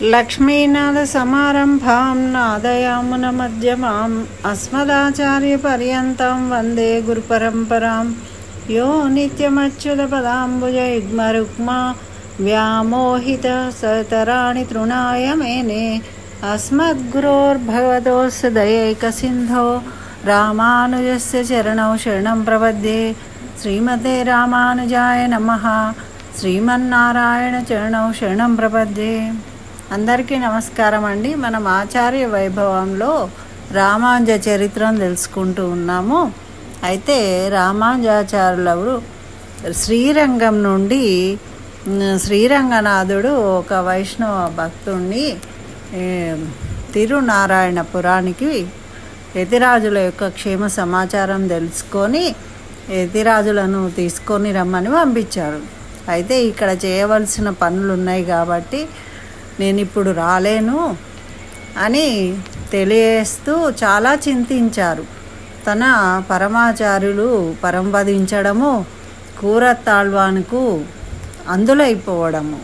लक्ष्मीनाथसमारम्भां नादयामुनमध्यमाम् अस्मदाचार्यपर्यन्तं वन्दे गुरुपरम्परां यो नित्यमच्युतपदाम्बुजयुग्मरुक्मा व्यामोहितसतराणि तृणाय मेने अस्मद्गुरोर्भगवतोऽस्य दयैकसिन्धो रामानुजस्य चरणौ शरणं प्रपद्ये श्रीमते रामानुजाय नमः श्रीमन्नारायणचरणौ शरणं प्रपद्ये అందరికీ నమస్కారం అండి. మనం ఆచార్య వైభవంలో రామానుజ చరిత్రను తెలుసుకుంటూ ఉన్నాము. అయితే రామానుజాచార్యులವರು శ్రీరంగం నుండి శ్రీరంగనాథుడు ఒక వైష్ణవ భక్తుణ్ణి ఏ, తిరునారాయణపురానికి యతిరాజుల యొక్క క్షేమ సమాచారం తెలుసుకొని యతిరాజులను తీసుకొని రమ్మని పంపించారు. అయితే ఇక్కడ చేయవలసిన పనులు ఉన్నాయి కాబట్టి నేను ఇప్పుడు రాలేను అని తెలియస్తూ చాలా చింతించారు. తన పరమాచార్యులు పరంపదించడము కూరతాళ్వానుకు అందులైపోవడము.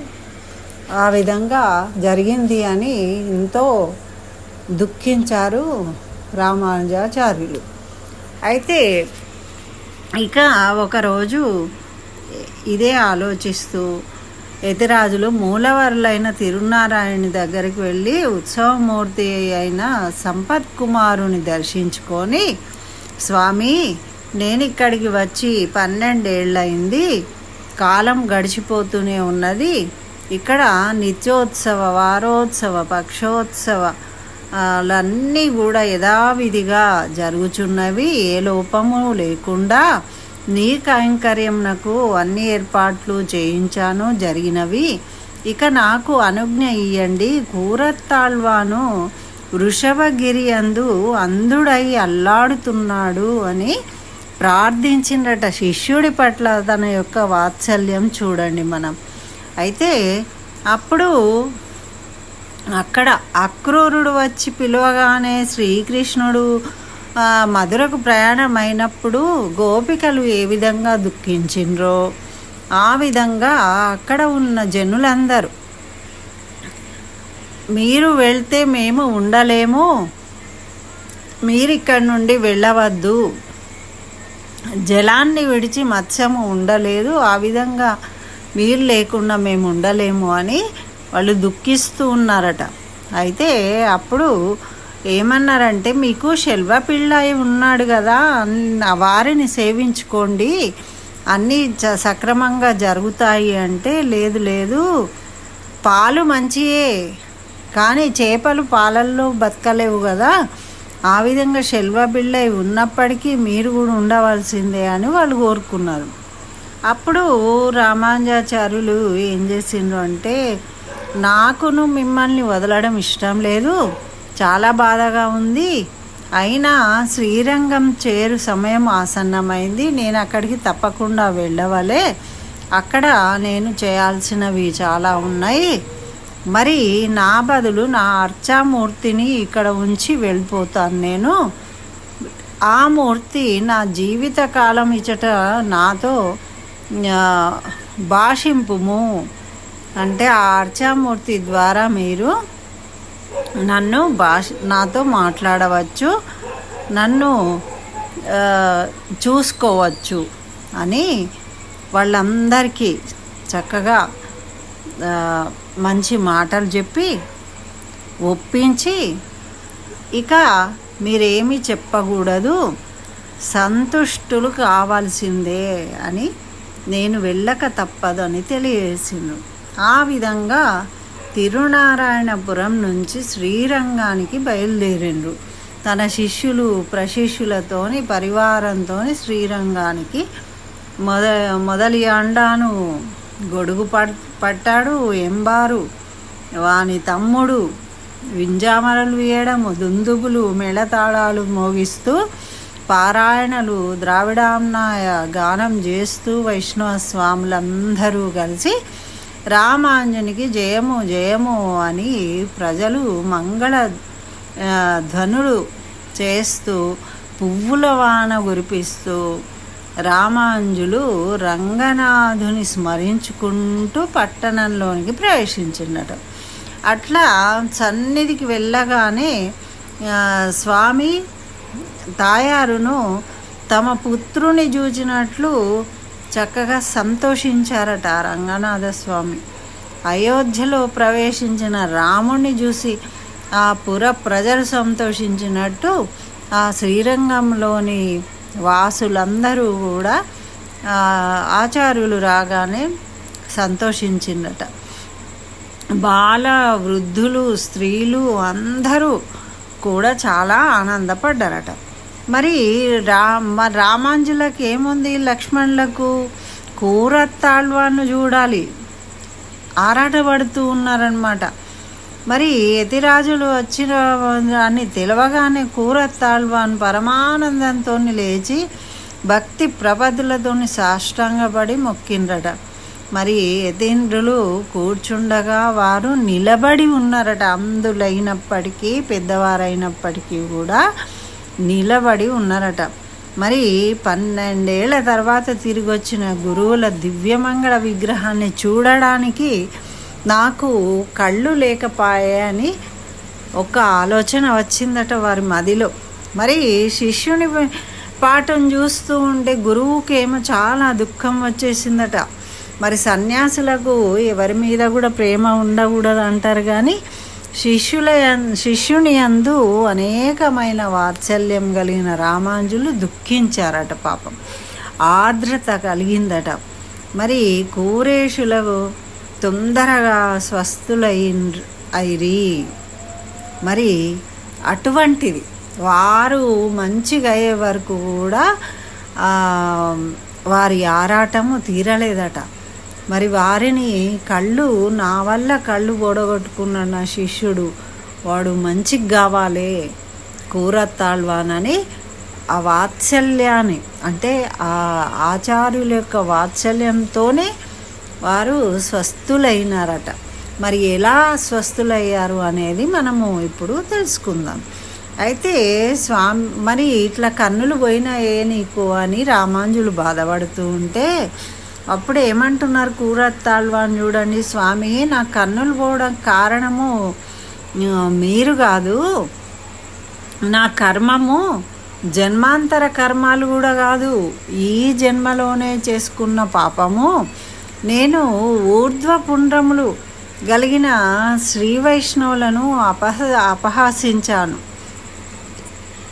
ఆ విధంగా జరిగింది అని ఎంతో దుఃఖించారు రామానుజాచార్యులు. అయితే ఇక ఒకరోజు ఇదే ఆలోచిస్తూ యతిరాజులు మూలవరులైన తిరునారాయణి దగ్గరికి వెళ్ళి ఉత్సవమూర్తి అయిన సంపత్ కుమారుని దర్శించుకొని స్వామి నేను ఇక్కడికి వచ్చి పన్నెండేళ్ళయింది. కాలం గడిచిపోతూనే ఉన్నది. ఇక్కడ నిత్యోత్సవ వారోత్సవ పక్షోత్సవ లన్నీ కూడా యథావిధిగా జరుగుచున్నవి. ఏ లోపము లేకుండా నీ కైంకర్యంనకు అన్ని ఏర్పాట్లు చేయించాను జరిగినవి. ఇక నాకు అనుజ్ఞ ఇయ్యండి. కూరత్తాళ్వాను వృషభగిరి అందు అందుడై అల్లాడుతున్నాడు అని ప్రార్థించిండట. శిష్యుడి పట్ల తన యొక్క వాత్సల్యం చూడండి మనం. అయితే అప్పుడు అక్కడ అక్రూరుడు వచ్చి పిలవగానే శ్రీకృష్ణుడు మధురకు ప్రయాణం అయినప్పుడు గోపికలు ఏ విధంగా దుఃఖించిండ్రో ఆ విధంగా అక్కడ ఉన్న జనులందరూ మీరు వెళ్తే మేము ఉండలేము మీరు ఇక్కడి నుండి వెళ్ళవద్దు జలాన్ని విడిచి మత్స్యము ఉండలేదు ఆ విధంగా మీరు లేకుండా మేము ఉండలేము అని వాళ్ళు దుఃఖిస్తూ ఉన్నారట. అయితే అప్పుడు ఏమన్నారంటే మీకు శెల్వ పిళ్ళై ఉన్నాడు కదా వారిని సేవించుకోండి. అన్నీ చ- సక్రమంగా జరుగుతాయి అంటే లేదు లేదు పాలు మంచియే. కానీ చేపలు పాలల్లో బతకలేవు కదా ఆ విధంగా శెల్వ బిళ్ళై ఉన్నప్పటికీ మీరు కూడా ఉండవలసిందే అని వాళ్ళు కోరుకున్నారు. అప్పుడు రామానుజాచార్యులు ఏం చేసిండ్రు అంటే నాకును మిమ్మల్ని వదలడం ఇష్టం లేదు. చాలా బాధగా ఉంది. అయినా శ్రీరంగం చేరు సమయం ఆసన్నమైంది. నేను అక్కడికి తప్పకుండా వెళ్ళవలే. అక్కడ నేను చేయాల్సినవి చాలా ఉన్నాయి. మరి నా బదులు నా అర్చామూర్తిని ఇక్కడ ఉంచి వెళ్ళిపోతాను నేను. ఆ మూర్తి నా జీవితకాలం ఇచ్చట నాతో భాషింపుము. అంటే ఆ అర్చామూర్తి ద్వారా మీరు నన్ను భాష నాతో మాట్లాడవచ్చు నన్ను చూసుకోవచ్చు అని వాళ్ళందరికీ చక్కగా మంచి మాటలు చెప్పి ఒప్పించి ఇక మీరేమీ చెప్పకూడదు సంతుష్టులు కావాల్సిందే అని నేను వెళ్ళక తప్పదు అని తెలియజేసిండు ఆ విధంగా తిరునారాయణపురం నుంచి శ్రీరంగానికి బయలుదేరిండ్రు. తన శిష్యులు ప్రశిష్యులతోని పరివారంతోని శ్రీరంగానికి మొద మొదలి అండాను గొడుగు పట్ పట్టాడు ఎంబారు. వాని తమ్ముడు వింజామరలు వేయడము దుందుబులు మెళతాళాలు మోగిస్తూ పారాయణలు ద్రావిడాంనాయ గానం చేస్తూ వైష్ణవ స్వాములందరూ కలిసి రామాంజనికి జయము జయము అని ప్రజలు మంగళ ధ్వనులు చేస్తూ పువ్వుల వాన కురిపిస్తూ రామాంజులు రంగనాథుని స్మరించుకుంటూ పట్టణంలోనికి ప్రవేశించినట. అట్లా సన్నిధికి వెళ్ళగానే స్వామి తాయారును తమ పుత్రుని చూచినట్లు చక్కగా సంతోషించారట రంగనాథ స్వామి. అయోధ్యలో ప్రవేశించిన రాముణ్ణి చూసి ఆ పుర ప్రజలు సంతోషించినట్టు ఆ శ్రీరంగంలోని వాసులందరూ కూడా ఆచార్యులు రాగానే సంతోషించిందట. బాల వృద్ధులు స్త్రీలు అందరూ కూడా చాలా ఆనందపడ్డారట. మరి రా రామాంజులకు ఏముంది? లక్ష్మణులకు కూర తాళ్వాను చూడాలి. ఆరాటపడుతూ ఉన్నారనమాట మరి యతిరాజులు వచ్చిన అని తెలవగానే కూర కూరత్తాళ్వాన్ పరమానందంతో లేచి భక్తి ప్రపదులతోని సాష్టాంగపడి మొక్కిండ్రట. మరి యతీంద్రులు కూర్చుండగా వారు నిలబడి ఉన్నారట. అందులైనప్పటికీ పెద్దవారైనప్పటికీ కూడా నిలబడి ఉన్నారట. మరి పన్నెండేళ్ళ తర్వాత తిరిగి వచ్చిన గురువుల దివ్యమంగళ విగ్రహాన్ని చూడడానికి నాకు కళ్ళు లేకపాయని ఒక ఆలోచన వచ్చిందట వారి మదిలో. మరి శిష్యుని పాఠం చూస్తూ ఉంటే గురువుకి ఏమో చాలా దుఃఖం వచ్చేసిందట. మరి సన్యాసులకు ఎవరి మీద కూడా ప్రేమ ఉండకూడదు అంటారు కానీ శిష్యుల శిష్యుని అందు అనేకమైన వాత్సల్యం కలిగిన రామాంజులు దుఃఖించారట పాపం. ఆర్ద్రత కలిగిందట. మరి కూరేషులకు తొందరగా స్వస్థులై అయిరి మరి అటువంటిది. వారు మంచిగా అయ్యే వరకు కూడా వారి ఆరాటము తీరలేదట. మరి వారిని కళ్ళు నా వల్ల కళ్ళు పొడగొట్టుకున్న నా శిష్యుడు. వాడు మంచిగా కావాలి. కూరత్తాళ్వానని ఆ వాత్సల్యాన్ని అంటే ఆ ఆచార్యుల యొక్క వాత్సల్యంతోనే వారు స్వస్థులైనారట. మరి ఎలా స్వస్థులయ్యారు అనేది మనము ఇప్పుడు తెలుసుకుందాం. అయితే స్వామి మరి ఇట్లా కన్నులు పోయినాయే నీకు అని రామాంజులు బాధపడుతూ ఉంటే అప్పుడు ఏమంటున్నారు కూరత్తాళ్వాన్ని చూడండి స్వామి నా కన్నులు పోవడం కారణము మీరు కాదు. నా కర్మము జన్మాంతర కర్మాలు కూడా కాదు. ఈ జన్మలోనే చేసుకున్న పాపము. నేను ఊర్ధ్వ పుండ్రములు కలిగిన శ్రీ వైష్ణవులను అపహ అపహాసించాను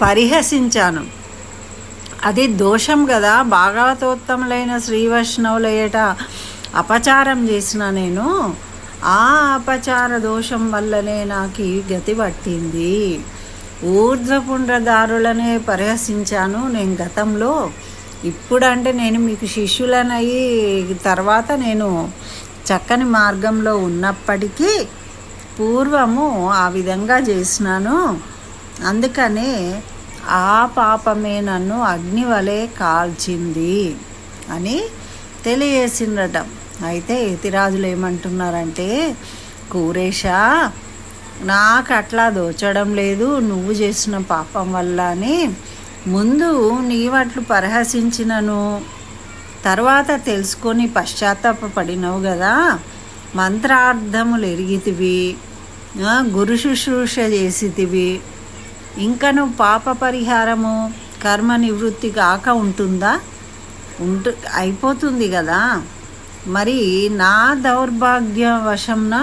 పరిహసించాను. అది దోషం కదా. భాగవతోత్తములైన శ్రీ అపచారం చేసిన నేను ఆ అపచార దోషం వల్లనే నాకు గతి పట్టింది. ఊర్ధ్వపుండ్రదారులనే పరిహసించాను నేను గతంలో. ఇప్పుడంటే నేను మీకు శిష్యులనయ్యి తర్వాత నేను చక్కని మార్గంలో ఉన్నప్పటికీ పూర్వము ఆ విధంగా చేసినాను. అందుకనే ఆ పాపమే నన్ను అగ్ని వలె కాల్చింది అని తెలియజేసిండట అయితే యతిరాజులు ఏమంటున్నారంటే కూరేషా నాకు అట్లా దోచడం లేదు. నువ్వు చేసిన పాపం వల్ల అని ముందు నీవట్లు పరిహసించినను. తర్వాత తెలుసుకొని పశ్చాత్తాపడినవు కదా మంత్రార్థములు ఎరిగితివి. గురు శుశ్రూష చేసితివి. ఇంకను పాప పరిహారము కర్మ నివృత్తి కాక ఉంటుందా? ఉంటు అయిపోతుంది కదా మరి నా దౌర్భాగ్యవశంన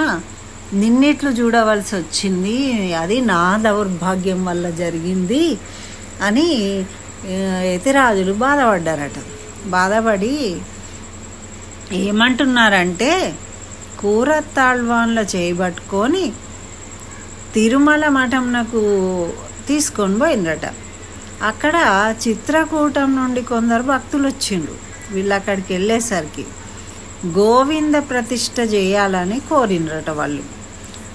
నిన్నిట్లు చూడవలసి వచ్చింది అది నా దౌర్భాగ్యం వల్ల జరిగింది అని యతిరాజులు బాధపడ్డారట. బాధపడి ఏమంటున్నారంటే కూర తాళ్వాన్ల చేయబట్టుకొని తిరుమల మఠంనకు తీసుకొని పోయిండ్రట అక్కడ చిత్రకూటం నుండి కొందరు భక్తులు వచ్చిండ్రు. వీళ్ళు అక్కడికి వెళ్ళేసరికి గోవింద ప్రతిష్ట చేయాలని కోరిండ్రట వాళ్ళు.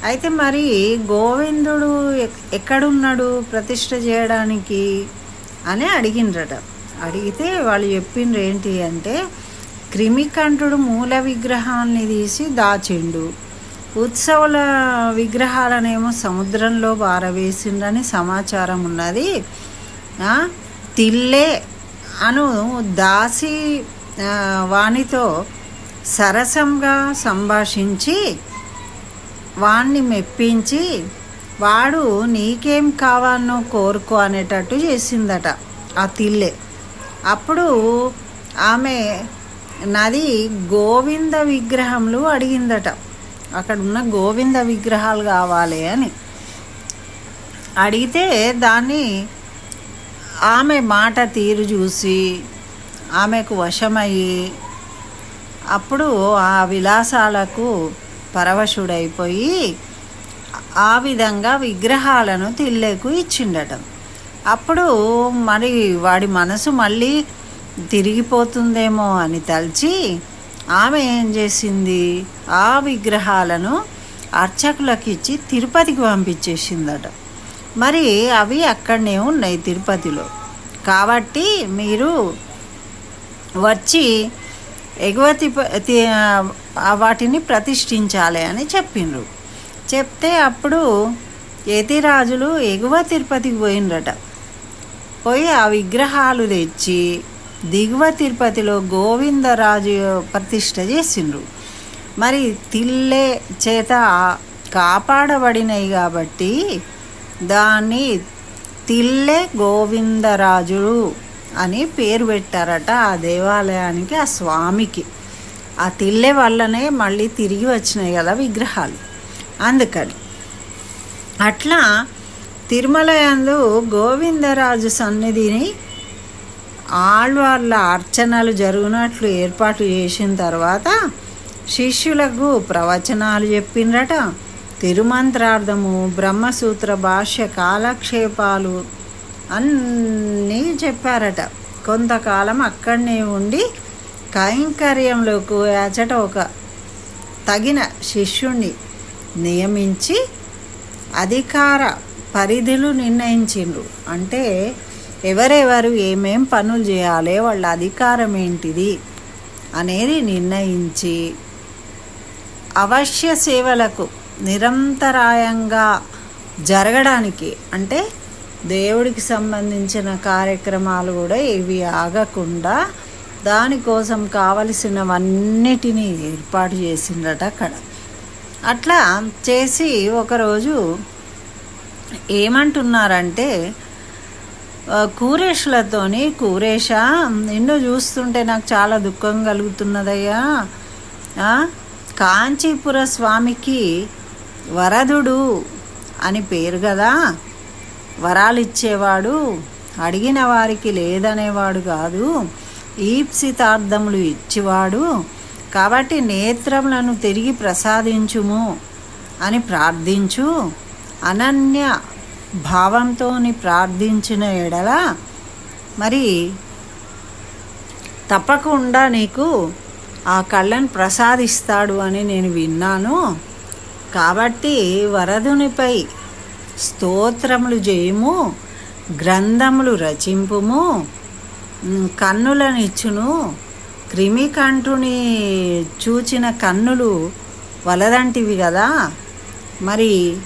అయితే మరి గోవిందుడు ఎక్- ఎక్కడున్నాడు ప్రతిష్ఠ చేయడానికి అని అడిగిండ్రట. అడిగితే వాళ్ళు చెప్పిండ్రు ఏంటి అంటే క్రిమికంఠుడు మూల విగ్రహాన్ని తీసి దాచిండు. ఉత్సవాల విగ్రహాలనేమో సముద్రంలో పారవేసిండని సమాచారం ఉన్నది. తిల్లే అను దాసి వాణితో వానితో సరసంగా సంభాషించి వాణ్ణి మెప్పించి వాడు నీకేం కావాలనో కోరుకో అనేటట్టు చేసిందట ఆ తిల్లే. అప్పుడు ఆమె నది గోవింద విగ్రహములు అడిగిందట. అక్కడ ఉన్న గోవింద విగ్రహాలు కావాలి అని. అడిగితే దాన్ని ఆమె మాట తీరు చూసి ఆమెకు వశమయ్యి అప్పుడు ఆ విలాసాలకు పరవశుడైపోయి ఆ విధంగా విగ్రహాలను తిల్లేకు ఇచ్చిండట. అప్పుడు మరి వాడి మనసు మళ్ళీ తిరిగిపోతుందేమో అని తలిచి ఆమె ఏం చేసింది? ఆ విగ్రహాలను అర్చకులకు ఇచ్చి తిరుపతికి పంపించేసిందట. మరి అవి అక్కడనే ఉన్నాయి తిరుపతిలో. కాబట్టి మీరు వచ్చి ఎగువతి వాటిని ప్రతిష్ఠించాలి అని చెప్పిండ్రు. చెప్తే అప్పుడు యతిరాజులు ఎగువ తిరుపతికి పోయిండ్రట. పోయి ఆ విగ్రహాలు తెచ్చి దిగువ తిరుపతిలో గోవిందరాజు ప్రతిష్ట చేసిండ్రు. మరి తిల్లే చేత కాపాడబడినాయి కాబట్టి దాన్ని తిల్లే గోవిందరాజుడు అని పేరు పెట్టారట ఆ దేవాలయానికి ఆ స్వామికి. ఆ తిల్లె వల్లనే మళ్ళీ తిరిగి వచ్చినాయి కదా విగ్రహాలు. అందుకని అట్లా తిరుమల యందు గోవిందరాజు సన్నిధిని ఆళ్వార్ల అర్చనలు జరుగునట్లు ఏర్పాటు చేసిన తర్వాత శిష్యులకు ప్రవచనాలు చెప్పిండ్రట తిరుమంత్రార్థము బ్రహ్మసూత్ర భాష్య కాలక్షేపాలు అన్నీ చెప్పారట. కొంతకాలం అక్కడనే ఉండి కైంకర్యంలోకి అచట ఒక తగిన శిష్యుణ్ణి నియమించి అధికార పరిధులు నిర్ణయించిండ్రు. అంటే ఎవరెవరు ఏమేం పనులు చేయాలి వాళ్ళ అధికారం ఏంటిది అనేది నిర్ణయించి అవశ్య సేవలకు నిరంతరాయంగా జరగడానికి అంటే దేవుడికి సంబంధించిన కార్యక్రమాలు కూడా ఇవి ఆగకుండా దానికోసం కావలసినవన్నిటినీ ఏర్పాటు చేసిండట అక్కడ. అట్లా చేసి ఒకరోజు ఏమంటున్నారంటే కూరేషులతోని కూరేష నిన్ను చూస్తుంటే నాకు చాలా దుఃఖం కలుగుతున్నదయ్యా. కాంచీపుర స్వామికి వరదుడు అని పేరు కదా. వరాలు ఇచ్చేవాడు అడిగిన వారికి లేదనేవాడు కాదు ఈప్సితార్థములు ఇచ్చేవాడు. కాబట్టి నేత్రములను తిరిగి ప్రసాదించుము అని ప్రార్థించు. అనన్య భావంతో ప్రార్థించిన ఎడల మరి తప్పకుండా నీకు ఆ కళ్ళను ప్రసాదిస్తాడు అని నేను విన్నాను. కాబట్టి వరదునిపై స్తోత్రములు చేయము గ్రంథములు రచింపుము కన్నులనిచ్చును. క్రిమికంఠుని చూచిన కన్నులు వలదంటివి కదా. మరి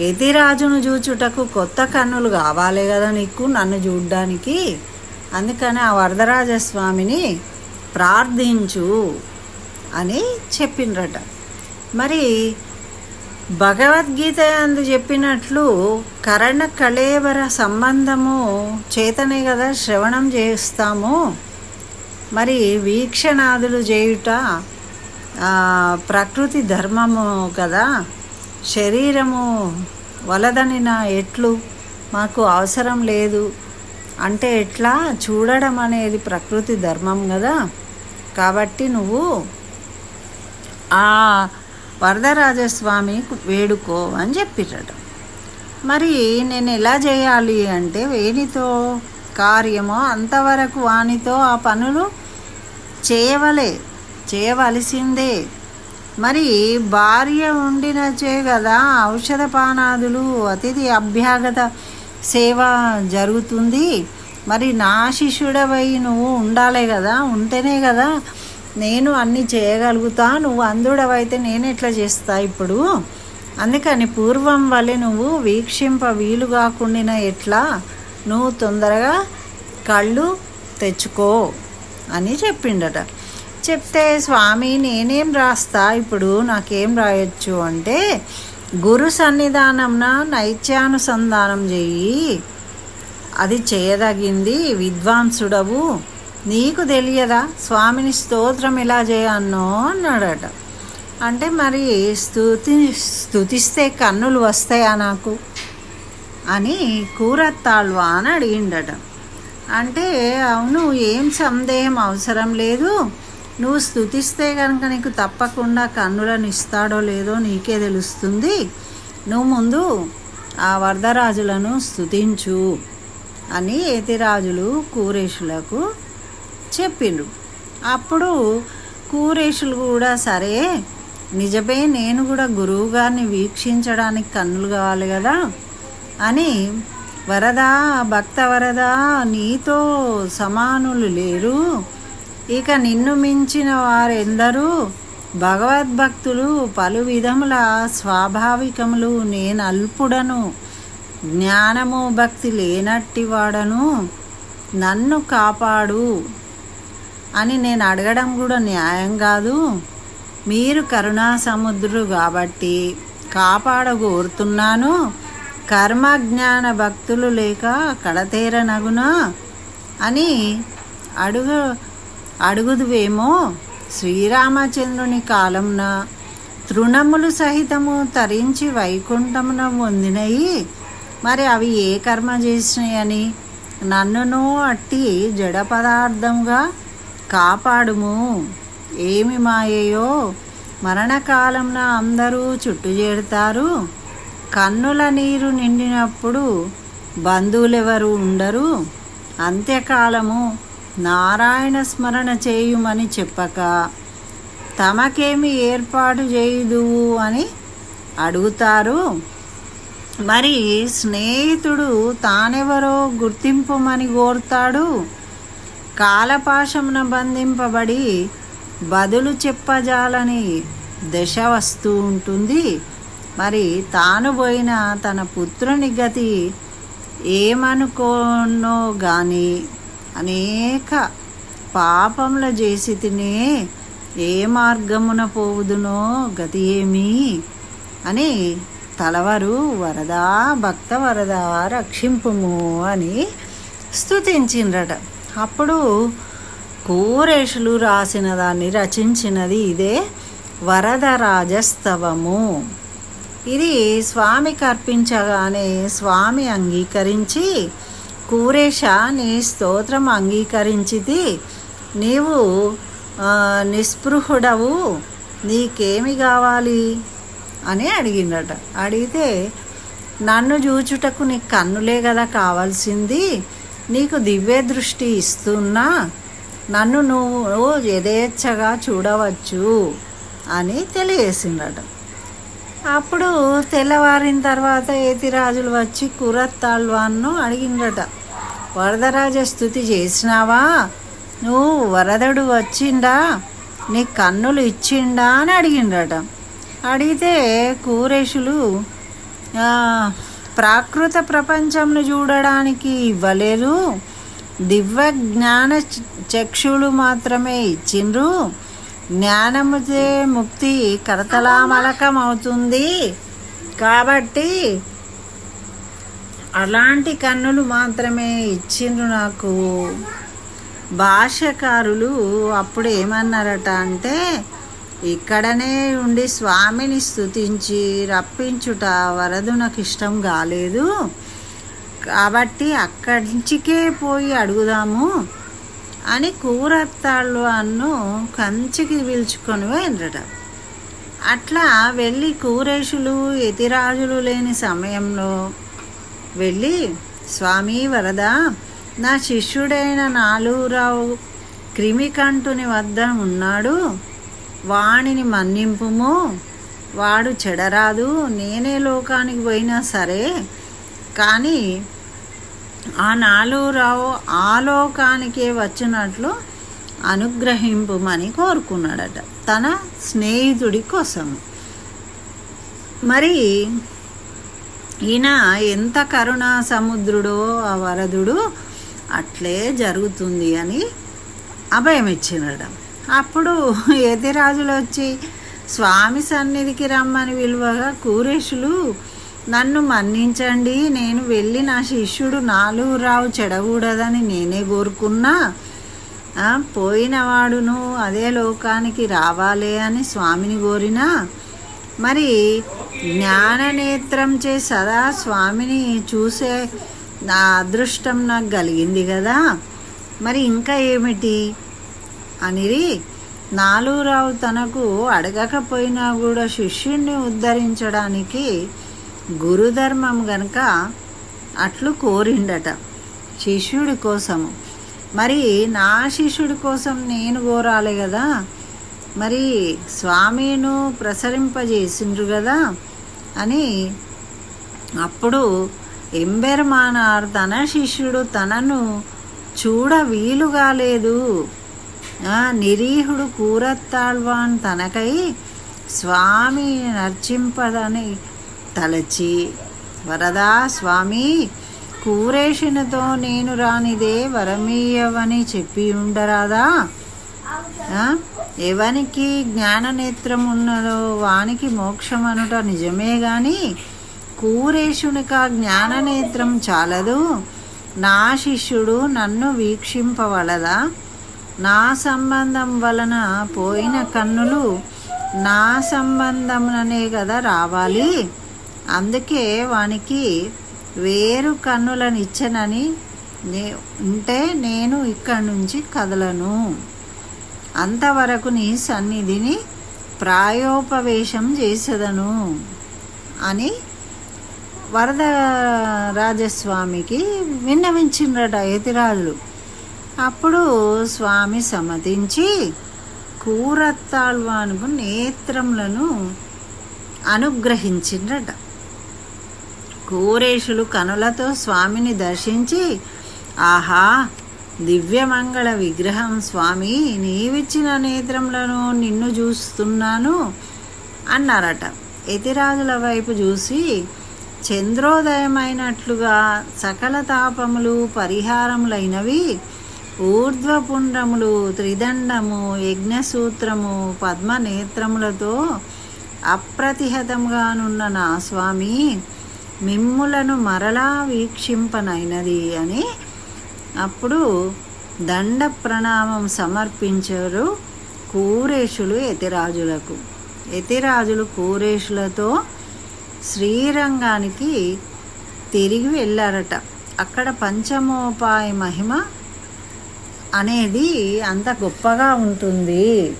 యతిరాజును చూచుటకు కొత్త కన్నులు కావాలి కదా నీకు నన్ను చూడ్డానికి? అందుకని ఆ వరదరాజస్వామిని ప్రార్థించు అని చెప్పిండ్రట. మరి భగవద్గీత అందు చెప్పినట్లు కరణ కళేవర సంబంధము చేతనే కదా శ్రవణం చేస్తాము. మరి వీక్షణాదులు చేయుట ప్రకృతి ధర్మము కదా. శరీరము వలదని నా ఎట్లు మాకు అవసరం లేదు. అంటే ఎట్లా? చూడడం అనేది ప్రకృతి ధర్మం కదా కాబట్టి నువ్వు ఆ వరదరాజస్వామి వేడుకో అని చెప్పిరట మరి నేను ఎలా చేయాలి అంటే వేణితో కార్యమో అంతవరకు వానితో ఆ పనులు చేయవలే చేయవలసిందే. మరి భార్య ఉండినచే కదా ఔషధ పానాదులు అతిథి అభ్యాగత సేవ జరుగుతుంది. మరి నా శిష్యుడవై నువ్వు ఉండాలే కదా ఉంటేనే కదా నేను అన్నీ చేయగలుగుతా నువ్వు అందుడవైతే నేను ఎట్లా చేస్తా ఇప్పుడు? అందుకని పూర్వం వలె నువ్వు వీక్షింప వీలు కాకుండా ఎట్లా? నువ్వు తొందరగా కళ్ళు తెచ్చుకో అని చెప్పిండట. చెప్తే స్వామి నేనేం రాస్తా? ఇప్పుడు నాకేం రాయొచ్చు అంటే గురు సన్నిధానంన నైత్యానుసంధానం చెయ్యి. అది చేయదగింది విద్వాంసుడవు. నీకు తెలియదా? స్వామిని స్తోత్రం ఎలా చేయన్నో? అన్నాడట. అంటే మరి స్తుతి స్తుతిస్తే కన్నులు వస్తాయా నాకు? అని కూరత్తాళ్వా అని అడిగిండట. అంటే అవును ఏం సందేహం అవసరం లేదు. నువ్వు స్థుతిస్తే కనుక నీకు తప్పకుండా కన్నులను ఇస్తాడో లేదో నీకే తెలుస్తుంది. నువ్వు ముందు ఆ వరదరాజులను స్థుతించు అని ఏతిరాజులు కూరేషులకు చెప్పిండ్రు. అప్పుడు కూరేషులు కూడా సరే నిజమే నేను కూడా గురువు గారిని వీక్షించడానికి కన్నులు కావాలి కదా అని వరదా భక్త వరదా నీతో సమానులు లేరు. ఇక నిన్ను మించిన వారెందరూ భగవద్భక్తులు పలు విధముల స్వాభావికములు నేను అల్పుడను. జ్ఞానము భక్తి లేనట్టి వాడను నన్ను కాపాడు అని నేను అడగడం కూడా న్యాయం కాదు. మీరు కరుణా సముద్రుడు కాబట్టి కాపాడగోరుతున్నాను. కర్మజ్ఞాన భక్తులు లేక కడతేరనగునా అని అడుగు అడుగుదువేమో? శ్రీరామచంద్రుని కాలంన తృణములు సహితము తరించి వైకుంఠమున పొందినయి మరి అవి ఏ కర్మ చేసినాయని? నన్నును అట్టి జడ పదార్థంగా కాపాడుము. ఏమి మాయయో? మరణకాలంన అందరూ చుట్టు చేరుతారు. కన్నుల నీరు నిండినప్పుడు బంధువులెవరు ఉండరు. అంత్యకాలము నారాయణ స్మరణ చేయుమని చెప్పక తమకేమి ఏర్పాటు చేయుదువు అని అడుగుతారు. మరి స్నేహితుడు తానెవరో గుర్తింపమని కోరుతాడు. కాలపాశమున బంధింపబడి బదులు చెప్పజాలని దశ వస్తూ ఉంటుంది. మరి తాను పోయిన తన పుత్రుని గతి ఏమనుకోనో కానీ అనేక పాపముల చేసి తినే ఏ మార్గమున పోవుదునో గతి ఏమి అని తలవరు వరదా భక్త వరదా రక్షింపుము అని స్థుతించిండ్రట అప్పుడు కూరేషులు రాసిన దాన్ని రచించినది ఇదే వరదరాజస్తవము ఇది స్వామికి అర్పించగానే స్వామి అంగీకరించి కూరేష నీ స్తోత్రం అంగీకరించిది నీవు నిస్పృహుడవు నీకేమి కావాలి? అని అడిగిందట అడిగితే నన్ను చూచుటకు నీ కన్నులే కదా కావాల్సింది. నీకు దివ్య దృష్టి ఇస్తున్నా. నన్ను నువ్వు యథేచ్ఛగా చూడవచ్చు అని తెలియజేసిండట అప్పుడు తెల్లవారిన తర్వాత ఏతిరాజులు వచ్చి కురత్తాళ్వాన్ను అడిగిండట వరదరాజ స్థుతి చేసినావా? నువ్వు వరదడు వచ్చిండా? నీ కన్నులు ఇచ్చిండా? అని అడిగిండట అడిగితే కూరేషులు ప్రాకృత ప్రపంచంను చూడడానికి ఇవ్వలేదు. దివ్య జ్ఞాన చక్షులు మాత్రమే ఇచ్చిండ్రు. జ్ఞానముచే ముక్తి కరతలామలకం అవుతుంది కాబట్టి అలాంటి కన్నులు మాత్రమే ఇచ్చిండ్రు నాకు. భాష్యకారులు అప్పుడు ఏమన్నారట అంటే ఇక్కడనే ఉండి స్వామిని స్తుతించి రప్పించుట వరదు నాకు ఇష్టం కాలేదు. కాబట్టి అక్కడి నుంచికే పోయి అడుగుదాము. అని కూరత్తాళ్ళు అన్ను కంచికి పిలుచుకొని పోయినరట. అట్లా వెళ్ళి కూరేషులు యతిరాజులు లేని సమయంలో వెళ్ళి స్వామి వరద నా శిష్యుడైన నాలుగురావు క్రిమికంటుని వద్ద ఉన్నాడు. వాణిని మన్నింపుము. వాడు చెడరాదు. నేనే లోకానికి పోయినా సరే. కానీ ఆ నాలుగురావు ఆలోకానికే వచ్చినట్లు అనుగ్రహింపుమని కోరుకున్నాడట. తన స్నేహితుడి కోసం. మరి ఈయన ఎంత కరుణా సముద్రుడో ఆ వరదుడు అట్లే జరుగుతుంది అని అభయం ఇచ్చినట అప్పుడు యతిరాజులు వచ్చి స్వామి సన్నిధికి రమ్మని విలువగా కూరేషులు నన్ను మన్నించండి నేను వెళ్ళి నా శిష్యుడు నాలుగు రావు చెడకూడదని నేనే కోరుకున్నా. పోయినవాడును అదే లోకానికి రావాలే అని స్వామిని కోరినా. మరి జ్ఞాననేత్రం చే సదా స్వామిని చూసే నా అదృష్టం నాకు కలిగింది కదా. మరి ఇంకా ఏమిటి? అనిరి నాలుగురావు తనకు అడగకపోయినా కూడా శిష్యుణ్ణి ఉద్ధరించడానికి గురుధర్మం గనక అట్లు కోరిండట. శిష్యుడి కోసము. మరి నా శిష్యుడి కోసం నేను కోరాలి కదా మరి స్వామిను ప్రసరింపజేసిండ్రు కదా అని అప్పుడు ఎంబెర్మానార్ తన శిష్యుడు తనను చూడ వీలుగా లేదు. నిరీహుడు కూరత్తాళ్వాన్ తనకై స్వామి నర్చింపదని తలచి వరదా స్వామి కూరేషినతో నేను రానిదే వరమీయవని చెప్పి ఉండరాదా? ఎవనికి జ్ఞాననేత్రం ఉన్నదో వానికి మోక్షం అనుట నిజమే గాని కూరేషునిక జ్ఞాననేత్రం చాలదు. నా శిష్యుడు నన్ను వీక్షింపవలదా? నా సంబంధం వలన పోయిన కన్నులు నా సంబంధంలోనే కదా రావాలి. అందుకే వానికి వేరు కన్నులను ఇచ్చనని నే ఉంటే నేను ఇక్కడి నుంచి కదలను. అంతవరకు నీ సన్నిధిని ప్రాయోపవేశం చేసేదను అని వరద రాజస్వామికి విన్నవించిండ్రట యతిరాజులు. అప్పుడు స్వామి సమ్మతించి కూరత్తాళ్వానుకు నేత్రములను అనుగ్రహించిండ్రట కూరేషులు కనులతో స్వామిని దర్శించి ఆహా దివ్యమంగళ విగ్రహం స్వామి నీవిచ్చిన నేత్రములను నిన్ను చూస్తున్నాను అన్నారట. యతిరాజుల వైపు చూసి చంద్రోదయమైనట్లుగా సకల తాపములు పరిహారములైనవి ఊర్ధ్వపుండ్రములు త్రిదండము యజ్ఞసూత్రము పద్మనేత్రములతో అప్రతిహతంగానున్న నా స్వామి మిమ్ములను మరలా వీక్షింపనైనది అని అప్పుడు దండ ప్రణామం సమర్పించారు కూరేషులు యతిరాజులకు. యతిరాజులు కూరేషులతో శ్రీరంగానికి తిరిగి వెళ్ళారట. అక్కడ పంచమోపాయ మహిమ అనేది అంత గొప్పగా ఉంటుంది.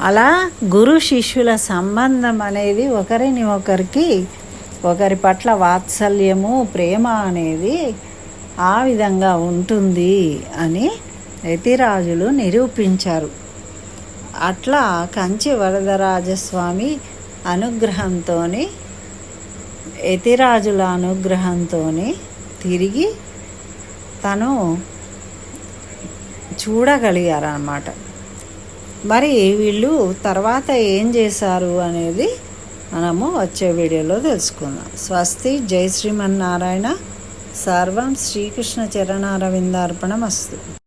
అలా గురు శిష్యుల సంబంధం అనేది ఒకరిని ఒకరికి ఒకరి పట్ల వాత్సల్యము ప్రేమ అనేది ఆ విధంగా ఉంటుంది అని యతిరాజులు నిరూపించారు. అట్లా కంచి వరదరాజస్వామి అనుగ్రహంతో యతిరాజుల అనుగ్రహంతో తిరిగి తను చూడగలిగారన్నమాట. మరి వీళ్ళు తర్వాత ఏం చేశారు అనేది మనము వచ్చే వీడియోలో తెలుసుకుందాం. స్వస్తి జై శ్రీమన్నారాయణ. సర్వం శ్రీకృష్ణ చరణారవిందార్పణమస్తు.